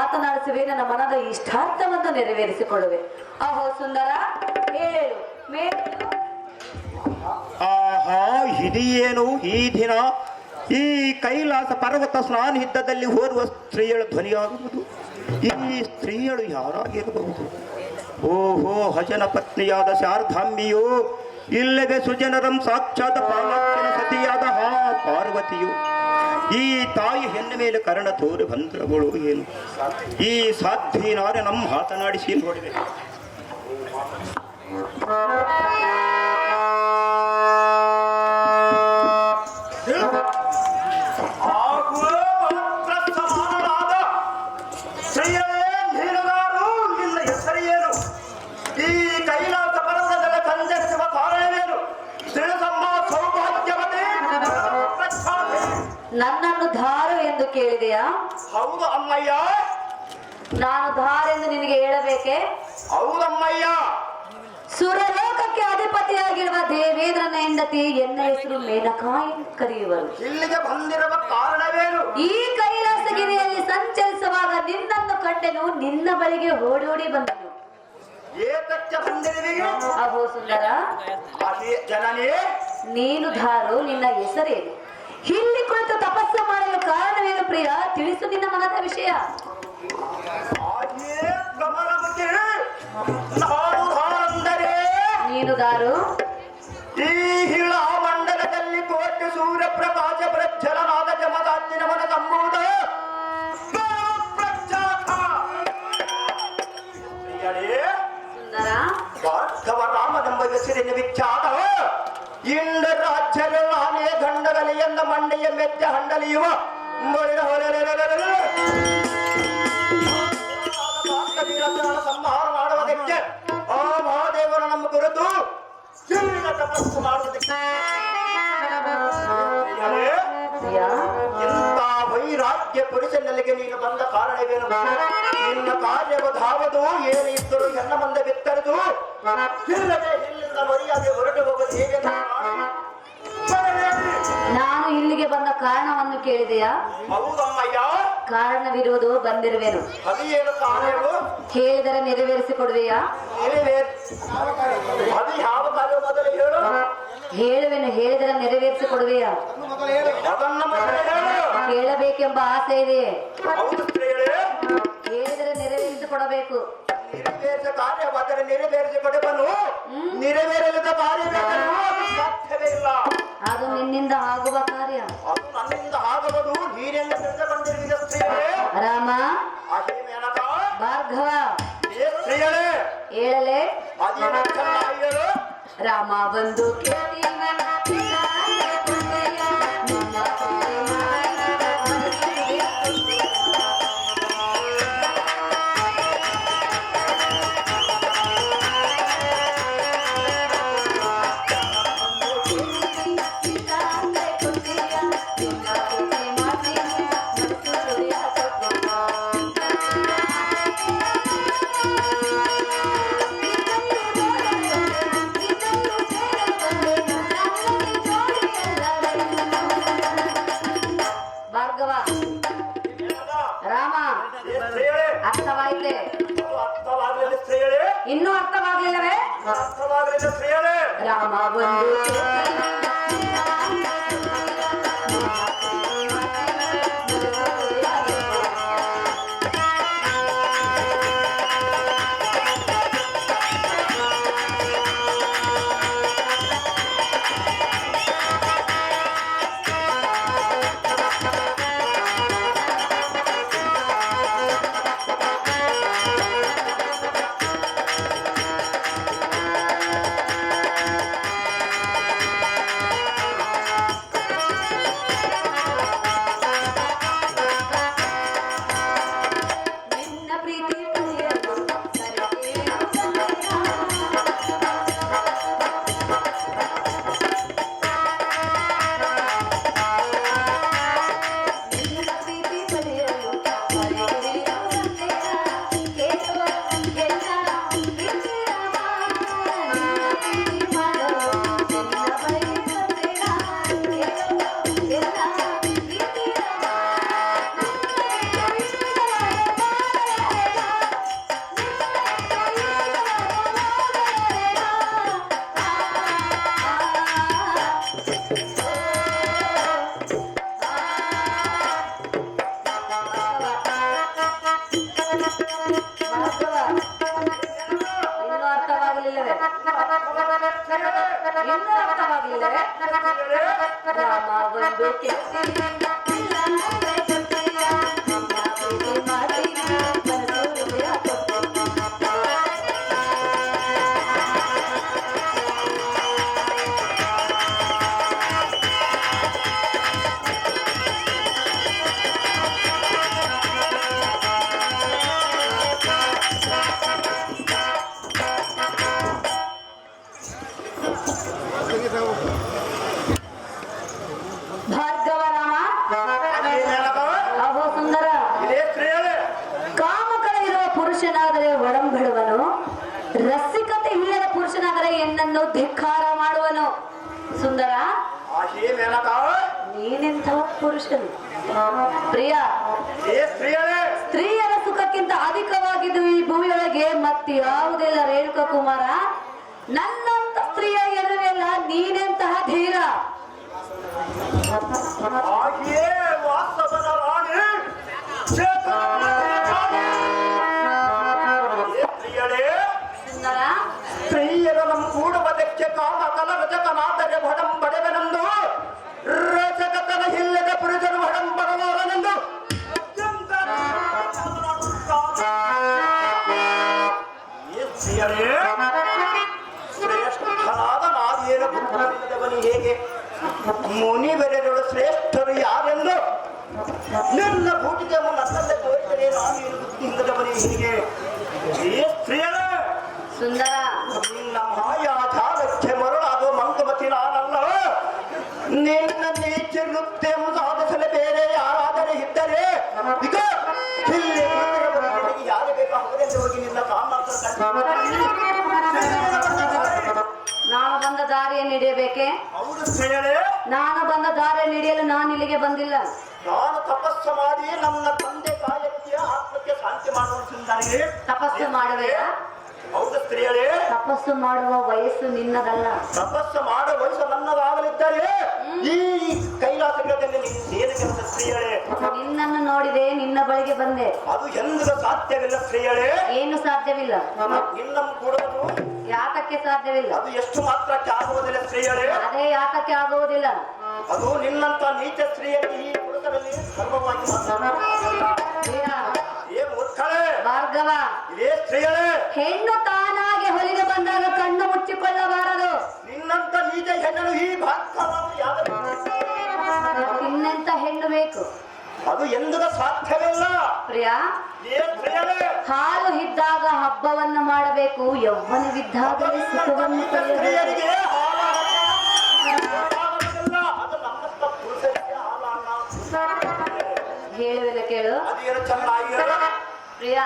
ಮಾತನಾಡಿಸುವೆ, ನನ್ನ ಮನದ ಇಷ್ಟಾರ್ಥವನ್ನು ನೆರವೇರಿಸಿಕೊಳ್ಳುವೆ. ಅಹೋ ಸುಂದರ, ಹೇಳು ಆಹಾ ಇದೇನು ಈ ದಿನ? ಈ ಕೈಲಾಸ ಪರ್ವತ ಸ್ನಾನಿದ್ದದಲ್ಲಿ ಹೋರುವ ಸ್ತ್ರೀಯಳ ಧ್ವನಿಯಾಗುವುದು? ಈ ಸ್ತ್ರೀಯಳು ಯಾರಾಗಿರಬಹುದು? ಓಹೋ, ಹಜನ ಪತ್ನಿಯಾದ ಶಾರ್ಧಾಂಬಿಯು ಇಲ್ಲವೇ ಸುಜನರಂ ಸಾಕ್ಷಾತ್ ಪಾಲಾಕ್ಷನ ಸತಿಯಾದ ಹಾ ಪಾರ್ವತಿಯು. ಈ ತಾಯಿ ಹೆಣ್ಣ ಮೇಲೆ ಕರ್ಣ ತೋರಿ ಬಂದ್ರಗಳು ಏನು? ಈ ಸಾಧ್ವಿನಾರೆ ನಮ್ಮ ಮಾತನಾಡಿಸಿ ನೋಡಿದೆ. ನನ್ನನ್ನು ಧಾರು ಎಂದು ಕೇಳಿದೆಯಾ? ಹೌದು ಅಮ್ಮಯ್ಯ. ನಾನು ಧಾರು ಎಂದು ನಿನಗೆ ಹೇಳಬೇಕೆ? ಹೌದಮ್ಮಯ್ಯ ಸುರಲೋಕಕ್ಕೆ ಅಧಿಪತಿಯಾಗಿರುವ ದೇವೇಂದ್ರನ ಹೆಂಡತಿ ಎನ್ನ ಹೆಸರು ಮೇನಕಾಯಿ ಕರೆಯುವರು. ಇಲ್ಲಿಗೆ ಬಂದಿರುವ ಕಾರಣವೇನು? ಈ ಕೈಲಾಸಗಿರಿಯಲ್ಲಿ ಸಂಚರಿಸುವಾಗ ನಿನ್ನನ್ನು ಕಂಡೆನು ನಿನ್ನ ಬಳಿಗೆ ಓಡೋಡಿ ಬಂದನು. ಏತಕ್ಕೆ ಅಹೋ ಸುಂದರ ಜನನೇ. ನೀನು ಧಾರು ನಿನ್ನ ಹೆಸರೇನು? ಇಲ್ಲಿ ಕುಳಿತು ತಪಸ್ಸು ಮಾಡಲು ಕಾರಣವೇನು ಪ್ರಿಯ? ತಿಳಿಸು ನಿನ್ನ ಮನದ ವಿಷಯ. ಅದೇ ಗಮನಮುಖಿ ನಾನು ಧಾರಂದರೆ ನೀನು ದಾರು. ಈ ಹಿಳ ಮಂಡಲದಲ್ಲಿ ಕೋಟಿ ಸೂರ್ಯ ಪ್ರಕಾಶ ಪ್ರಜ್ವಲನಾದ ಜಮದಾಚಿನ ಮನ ತಂಬುವುದ ಸುಂದರ. ಭಾರ್ಗವ ರಾಮನೆಂಬ ಹೆಸರಿನ ವಿಖ್ಯಾತ ಎಂದ ಮಂಡೆಯ ಮೆಚ್ಚ ಹಂಡಲಿಯುವ ಮೊಳಿನ ಸಂಹಾರ ಮಾಡುವುದಕ್ಕೆ ಆ ಮಹಾದೇವರು ನಮ್ಮ ಕುರಿತು ತಪಸ್ಸು ಮಾಡುವುದಕ್ಕೆ. ಇಂಥ ವೈರಾಗ್ಯ ಪುರುಷನಲ್ಲಿಗೆ ನೀನು ಬಂದ ಕಾರಣವೇನು? ನಿನ್ನ ಕಾರ್ಯವಧಾವದು ಏನು ಏನಿದ್ದರೂ ಹೆಣ್ಣ ಮುಂದೆ ಬಿತ್ತರದು. ಇಲ್ಲದೆ ಇಲ್ಲಿಂದ ಮರ್ಯಾದೆ ಹೊರಟು ಹೋಗೋದು ಹೇಗೆ ಬಂದ ಕಾರಣವನ್ನು ಕೇಳಿದೆಯಾ? ಹೌದಮ್ಮಯ್ಯ. ಕಾರಣವಿರುವುದು ಬಂದಿರುವೆನು. ಕೇಳಿದರೆ ಕಾರ್ಯವು ಹೇಳಿದರೆ ನೆರವೇರಿಸಿಕೊಡುವೆಯಾ? ಕೊಡುವೆಯಾ ಅದು ಯಾವ ಕಾರ್ಯ ಮೊದಲು ಹೇಳು. ಹೇಳುವೆನು ಹೇಳಿದರೆ ನೆರವೇರಿಸಿಕೊಡುವೆಯಾ? ಅದನ್ನ ಮೊದಲು ಹೇಳು. ಕೇಳಬೇಕೆಂಬ ಆಸೆ ಇದೆ ನೆರವೇರಿಸಿ ಸ್ತ್ರೀಯರೇ ಹೇಳಿದರೆ ನೆರವೇರಿಸಿಕೊಡಬೇಕು ನೆರವೇರಿಸ ನೆರವೇರಿಸಿಕೊಡುವನು ನೆರವೇರಲಿದ ಕಾರ್ಯ ಸಾಧ್ಯವೇ ಇಲ್ಲ. ಅದು ನಿನ್ನಿಂದ ಆಗುವ ಕಾರ್ಯ. ಅದು ನನ್ನಿಂದ ಆಗಬಹುದು ನೀನೆಲ್ಲ ತಿಳಿದುಕೊಂಡಿರುವಿದ ಸ್ತ್ರೀಯೇ ರಾಮ. ಭಾರ್ಗವ. ಸ್ತ್ರೀಯರೇ ಹೇಳಲೆ ರಾಮ ಬಂದು ಕೇಳಿ ಇನ್ನೂ ಅರ್ಥವಾಗಲಿಲ್ಲವೇ? ಅರ್ಥವಾಗಲಿಲ್ಲ ರಾಮ ಬಂದು ಮಾಡುವನು? ಸುಂದರ? ನೀನೆಂಥ ಪುರುಷನು? ಪ್ರಿಯ? ಸ್ತ್ರೀಯರೇ! ಸುಖಕ್ಕಿಂತ ಅಧಿಕವಾಗಿದ್ದು ಈ ಭೂಮಿಯೊಳಗೆ ಮತ್ತೆ ಯಾವುದಿಲ್ಲ ರೇಣುಕ ಕುಮಾರ. ನನ್ನಂತ ಸ್ತ್ರೀಯ ಎರವೆಲ್ಲ ನೀನೆಂತಹ ಧೀರ? ರಾಣಿ. عليه ಬೇಕು ಅವರೆಲ್ಲ ಹೋಗಿ ನಿನ್ನ ಕಾಮಾರ್ಥ ನಾನು ಬಂದ ದಾರಿಯನ್ನು ಹಿಡಿಯಬೇಕೆ? ಹೌದು ನಾನು ಬಂದ ದಾರಿಯನ್ನು ಹಿಡಿಯಲು ನಾನು ಇಲ್ಲಿಗೆ ಬಂದಿಲ್ಲ. ನಾನು ತಪಸ್ಸು ಮಾಡಿ ನನ್ನ ತಂದೆ ತಾಯಿಯ ಆತ್ಮಕ್ಕೆ ಶಾಂತಿ ಮಾಡುವಂತಾರೆ ತಪಸ್ಸು ಮಾಡುವೆ ಹೌದು ಸ್ತ್ರೀಯರೇ ತಪಸ್ಸು ಮಾಡುವ ವಯಸ್ಸು ನಿನ್ನದಲ್ಲ. ತಪಸ್ಸು ಮಾಡುವ ವಯಸ್ಸು ನನ್ನದಾಗಲಿದ್ದರೆ ಈ ಕೈಲಾಸಗಳಲ್ಲಿ ಏನು ಕೆಲಸ ನಿನ್ನನ್ನು ನೋಡಿದೆ ನಿನ್ನ ಬಳಿಗೆ ಬಂದೆ. ಅದು ಎಂದಿಗೂ ಸಾಧ್ಯವಿಲ್ಲ ಸ್ತ್ರೀಯಳೇ. ಏನು ಸಾಧ್ಯವಿಲ್ಲ? ನಿನ್ನ ಕೂಡ ಯಾತಕ್ಕೆ ಸಾಧ್ಯವಿಲ್ಲ? ಅದು ಎಷ್ಟು ಮಾತ್ರಕ್ಕೆ ಆಗುವುದಿಲ್ಲ ಸ್ತ್ರೀಯಳೇ. ಅದೇ ಯಾತಕ್ಕೆ ಆಗುವುದಿಲ್ಲ. ಅದು ನಿನ್ನಂತ ನೀಚ ಸ್ತ್ರೀಯಲ್ಲಿ ಈ ಪುರುಷರಲ್ಲಿ ಸರ್ವವಾಗಿ ಮೂರ್ಖಳೇ. ಭಾರ್ಗವ. ಇದೇ ಸ್ತ್ರೀಯಳೇ. ಹೆಣ್ಣು ತಾನಾಗಿ ಹೊಲಿಗೆ ಬಂದಾಗ ನಿನ್ನಂತ ನೀಚ ಹೆಣ್ಣು ಈ ಭಾಗ್ಯ ಯಾರ ಇನ್ನೆಂತ ಹೆಣ್ಣು ಬೇಕು? ಅದು ಎಂದರ ಸಾಧ್ಯವಿಲ್ಲ. ಪ್ರಿಯ? ಹಾಲು ಇದ್ದಾಗ ಹಬ್ಬವನ್ನು ಮಾಡಬೇಕು. ಯೌವನವಿದ್ದಾಗ ಸುಖವನ್ನು ಪಡೆಯಬೇಕು. ಹೇಳುವೆಲ್ಲ ಕೇಳು. ಪ್ರಿಯ?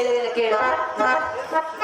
ಇದೇ ಮೇನಕ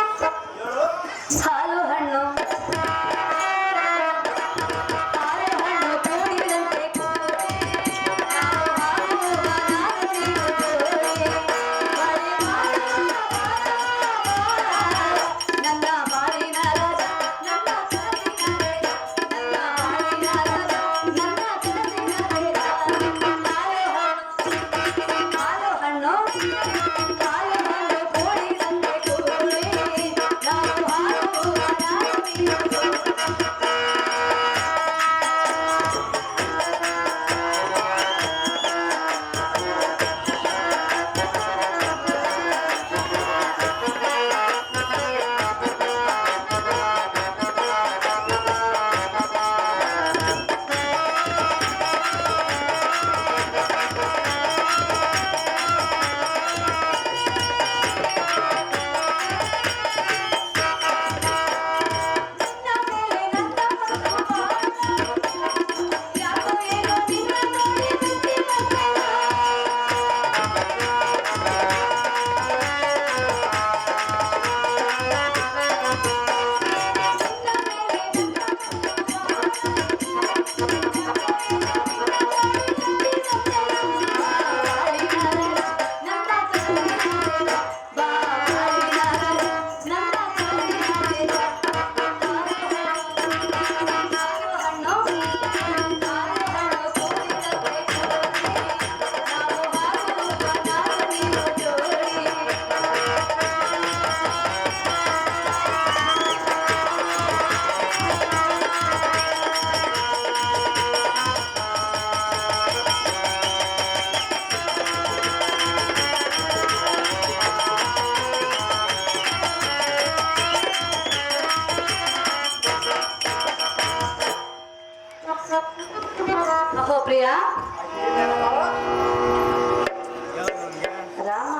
ರಾಮ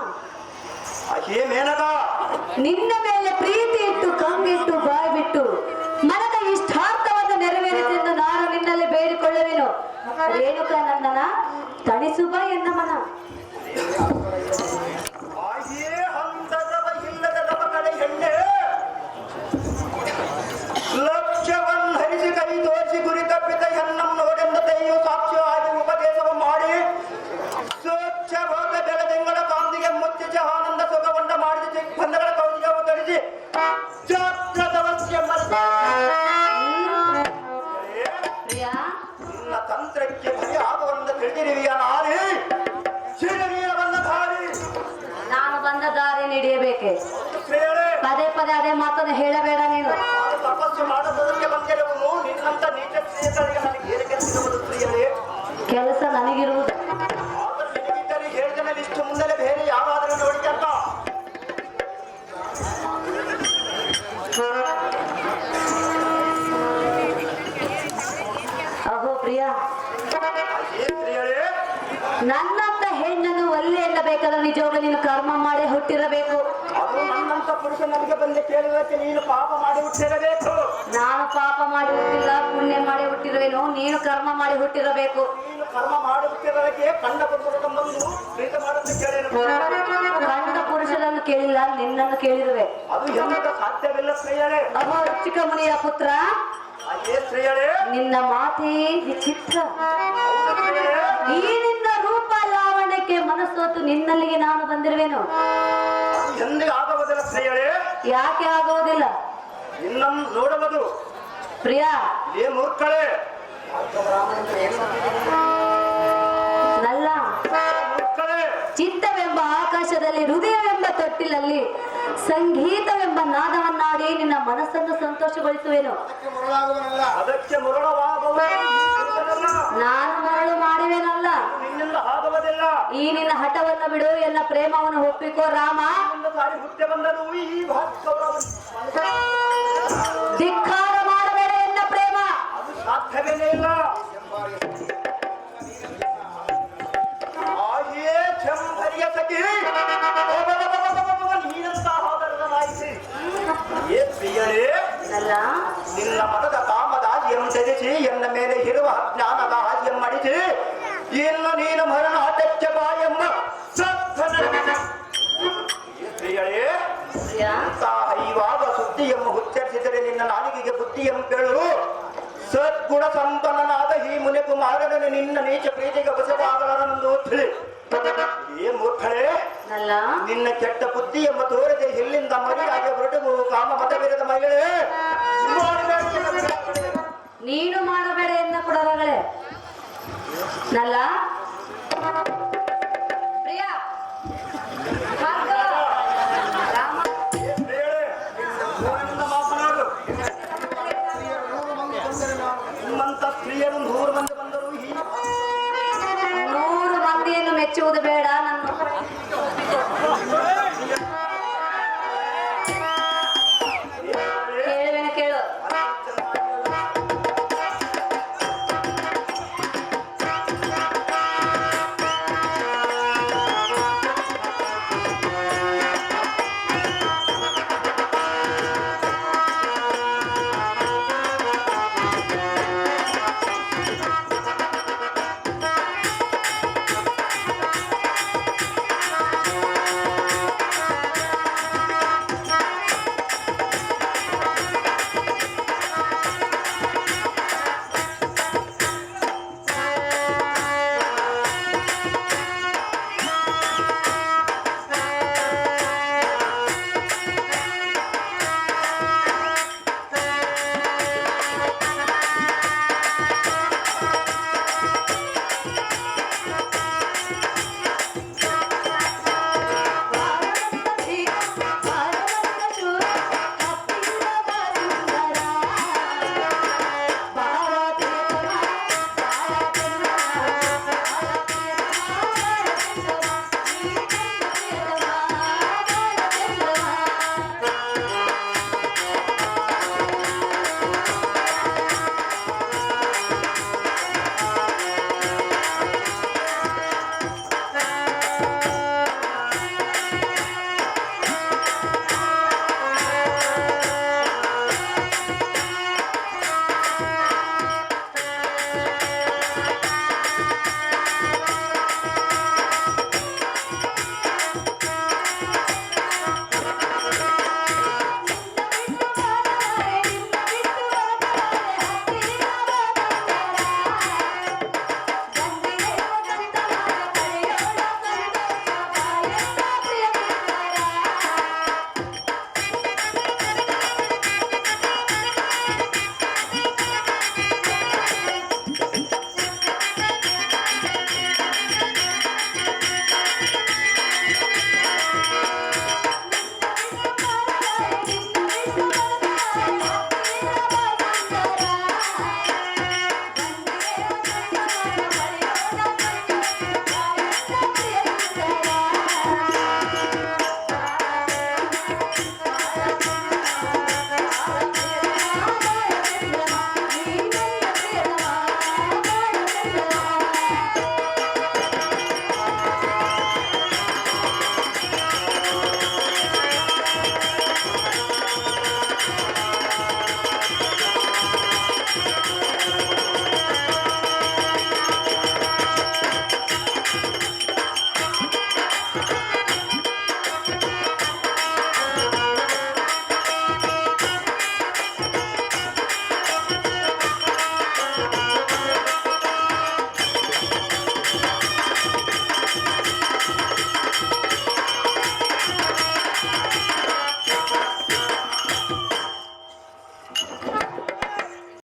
ನಿನ್ನ ಮೇಲೆ ಪ್ರೀತಿ ಇಟ್ಟು ಕಂಗಿಟ್ಟು ಬಾಯ್ ಬಿಟ್ಟು ಮನದ ಇಷ್ಟಾರ್ಥವನ್ನು ನೆರವೇರಿಸೆಂದು ನಾನು ನಿನ್ನಲ್ಲಿ ಬೇಡಿಕೊಳ್ಳುವೆನು. ರೇಣುಕ ನಂದನ ತಣಿಸುಬ ಎನ್ನ ಮನ ನನ್ನಂತ ಹೆಣ್ಣನ್ನು ಒಲ್ಲೆ ಎನ್ನಬೇಕಾದ್ರೆ ನಿಜವಾಗ ನೀನು ಕರ್ಮ ಮಾಡಿ ಹುಟ್ಟಿರಬೇಕು. ಅದು ನನ್ನಂತ ಪುರುಷ ನನಗೆ ಬಂದು ಕೇಳುವುದಕ್ಕೆ ನೀನು ಪಾಪ ಮಾಡಿ ಹುಟ್ಟಿರಬೇಕು. ನಾನು ಪಾಪ ಮಾಡಿ ಹುಟ್ಟಿಲ್ಲ ಪುಣ್ಯ ಮಾಡಿ ಹುಟ್ಟಿರುವೆನು ನೀನು ಕರ್ಮ ಮಾಡಿ ಹುಟ್ಟಿರಬೇಕು. ನೀನು ಕರ್ಮ ಮಾಡಿ ಹುಟ್ಟಿರೋದಕ್ಕೆ ಕಂಡ ಬಂದು ಪ್ರೀತ ಕೇಳೇನು ಕಂಡ ಪುರುಷರನ್ನು ಕೇಳಿಲ್ಲ ನಿನ್ನನ್ನು ಕೇಳಿರುವೆ. ಅದು ಎಂತ ಸಾಧ್ಯವಿಲ್ಲ ಸ್ತ್ರೀಯರೇ. ಅಹೋ ರುಚಿಕ ಮುನಿಯ ಪುತ್ರ ನಿನ್ನ ಮಾತೇ ವಿಚಿತ್ರ. ಈ ನಿನ್ನಲ್ಲಿಗೆ ನಾನು ಬಂದಿರುವೆನು. ಎಂದಿಗೆ ಆಗುವುದಿಲ್ಲ ಯಾಕೆ ಆಗುವುದಿಲ್ಲ ನಿನ್ನನ್ನು ನೋಡುವುದು ಪ್ರಿಯ. ಏ ಮೂರ್ಖಳೇ. ನಲ್ಲ. ಚಿತ್ತವೆಂಬ ಆಕಾಶದಲ್ಲಿ ಹೃದಯವೆಂಬ ತೊಟ್ಟಿಲಲ್ಲಿ ಸಂಗೀತವೆಂಬ ನಾದವನ್ನಾಡಿ ನಿನ್ನ ಮನಸ್ಸನ್ನು ಸಂತೋಷಗೊಳಿಸುವೆನು. ಅದಕ್ಕೆ ಮರಳವಾಗುವುದು ನಾನು ಮರಳು ಮಾಡುವೆನಲ್ಲ. ಈ ನಿನ್ನ ಹಠವನ್ನು ಬಿಡು ಎಲ್ಲ ಪ್ರೇಮವನ್ನು ಒಪ್ಪಿಕೋ ರಾಮ. ಧಿಕ್ಕಾರ ಮಾಡಬೇಡ ಎನ್ನ ಪ್ರೇಮ. ಸಾಧ್ಯವೇನೇ ಇಲ್ಲ. ನೀನಂತ ಏ ಪ್ರಿಯರೇ ನಿನ್ನ ಕಾಮದ ಸಜಿಸಿ ಎನ್ನ ಮೇಲೆ ಇರುವ ಜ್ಞಾನದ ಹಾಜಿಯನ್ನು ಮಾಡಿಸಿ ಇನ್ನು ನೀನು ಮರಣ ಅಟಚ್ಚ ಬಾ ಎಂಬ ಅಂತಹ ಇವಾಗ ಸುದ್ದಿಯನ್ನು ಉಚ್ಚರಿಸಿದರೆ ನಿನ್ನ ನಾಲಿಗೆಗೆ ಬುದ್ಧಿಯನ್ನು ಕೇಳು. ಸದ್ಗುಣ ಸಂಪನ್ನನಾದ ಈ ಮುನಿ ಕುಮಾರನನ್ನು ನಿನ್ನ ನೀಚ ಪ್ರೀತಿಗೆ ವಶವಾಗಲನೆಂದು ತಿಳಿ ಏ ಮೂರ್ಖಳೇ ನಿನ್ನ ಕೆಟ್ಟ ಬುದ್ಧಿ ಎಂಬ ತೋರದೆ ಇಲ್ಲಿಂದ ಮರಿಯಾಗಿ ಹೊರಟು ಕಾಮ ಮತವಿರದ ಮಹಿಳೆ ನೀನು ಮಾಡಬೇಡ ಕೂಡ ಮಗಳೇ ನಲ್ಲ? ಪ್ರಿಯಾ? ನಿಮ್ಮಂತ ನೂರು ಮಂದಿ ಬಂದರು ಈ ನೂರು ಮಂದಿಯನ್ನು ಮೆಚ್ಚುವುದು ಬೇಡ.